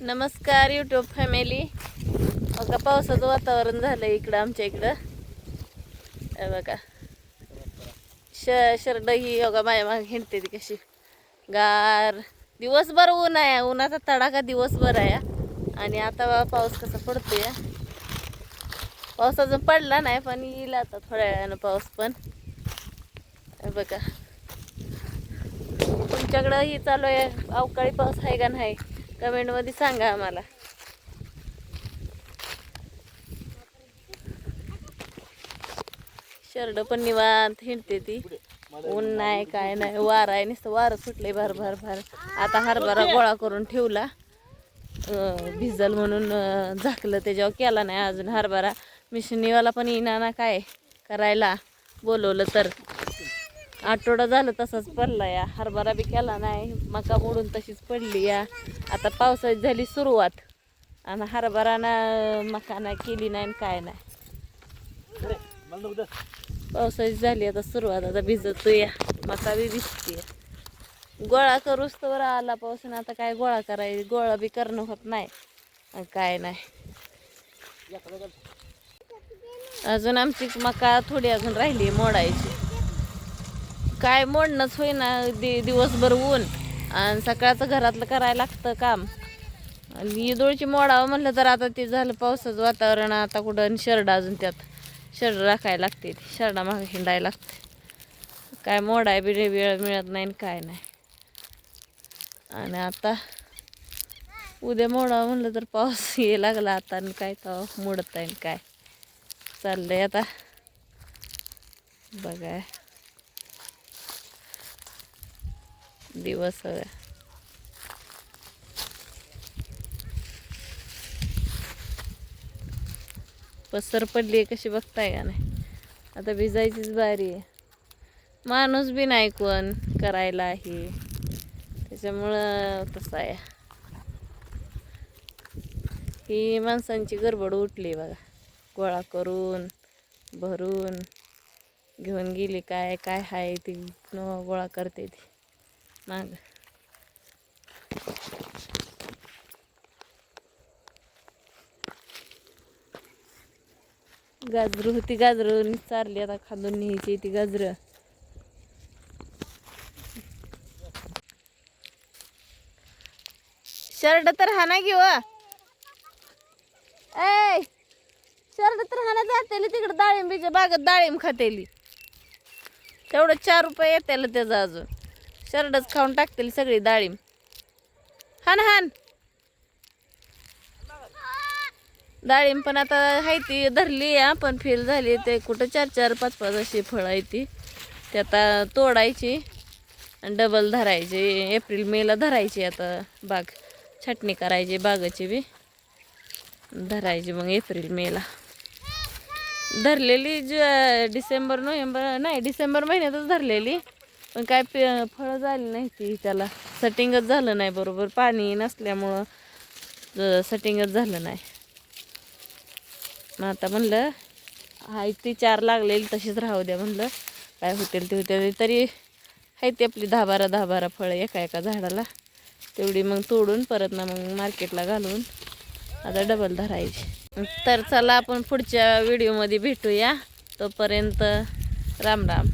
नमस्कार YouTube family बघा पावसाचं वातावरण झालं इकडं आमच्या इकडं. बघा. श शर्ट ही बघा माझ्या मागे हिंडते ती कशी. गार. दिवसभर ऊन आहे. उन्हाचा तडाखा दिवसभर आहे. आणि आता पाऊस कसा पडतोय. पाऊस अजून पडला नाही पण येईल आता थोड्या वेळानं पाऊस पण. बघा. तुमच्याकडं ही चालू आहे. अवकाळी पाऊस आहे का नाही? कमेंटमध्ये सांगा आम्हाला. शर्ट पण निवांत हिंडते ती. ऊन नाही काय नाही वार आहे नुसतं वारं सुटले भार भार भार. आता हरभरा गोळा करून ठेवला. भिजल म्हणून झाकलं त्याच्यावर केला नाही अजून हरभरा. मिशनीवाला पण येणार ना काय करायला. बोलवलं तर. आठवडा झालं तसाच पडला या हरभरा बी केला नाही. मका मोडून तशीच पडली या. आता पावसाची झाली सुरुवात. आणि हरभरानं मका नाही केली नाही आणि काय नाही. पावसाची झाली आता सुरुवात. आता भिजतो या मका बी भिजते गोळा करूच तर आला पाऊस ना आता काय गोळा करायची गोळा बी करणं होत नाही. काय नाही. अजून आमची मका थोडी अजून राहिली मोडायची. काय मोडणंच होईना दि दिवसभर ऊन. आणि सकाळचं घरातलं करायला लागतं काम. आणि मोडावं म्हणलं तर आता ते झालं पावसाचं वातावरण आता कुठं आणि शर्ट अजून त्यात. शर्ट राखायला लागते शर्टा मागे हिंडायला लागते काय मोडाय बी वेळ मिळत नाही आणि काय नाही. आणि आता उद्या मोडावं म्हणलं तर पाऊस ये लागला आता आणि काय तो मोडत आहे आणि काय. चाललंय आता. बघाय. दिवस पसर पडली आहे कशी बघताय का नाही? आता भिजायचीच बारी आहे. माणूस बी नाही कोण करायला आहे. त्याच्यामुळं तसं आहे. ही माणसांची गडबड उठली बघा. गोळा करून भरून घेऊन गेली काय काय आहे ती गोळा करते ती. माग गाजरू होती गाजरू चारली आता खालून न्यायची ती गाजरं. शर्ट तर हाना घेऊ ए शर्ट तर हाना जातेली तिकडं डाळिंबीच्या बागेत डाळिंब खातेली. तेवढं चार रुपये येतेल त्याचं अजून. शरडच खाऊन टाकतील सगळी डाळिंब हान हान. डाळिंब पण आता आहे ती धरली आपण पण फेल झाली ते कुठं चार चार पाच पाच अशी फळं आहे ती. ते आता तोडायची आणि डबल धरायची. एप्रिल मेला धरायची आता बाग. छटणी करायची बागाची बी. धरायची मग एप्रिल मेला धरलेली ज डिसेंबर नोव्हेंबर नाही डिसेंबर महिन्यातच धरलेली. पण काय पे फळं झाली नाही ती त्याला. सटिंगच झालं नाही बरोबर. पाणी नसल्यामुळं सटिंगच झालं नाही. मग आता म्हणलं हाय ती चार लागलेली तशीच राहू द्या म्हणलं. काय होतील ते होतील. तरी आहे ती आपली दहा बारा दहा बारा फळं एका एका झाडाला. तेवढी मग तोडून परत ना मग मार्केटला घालून आता डबल धरायची. तर चला आपण पुढच्या व्हिडिओमध्ये भेटूया. तोपर्यंत राम राम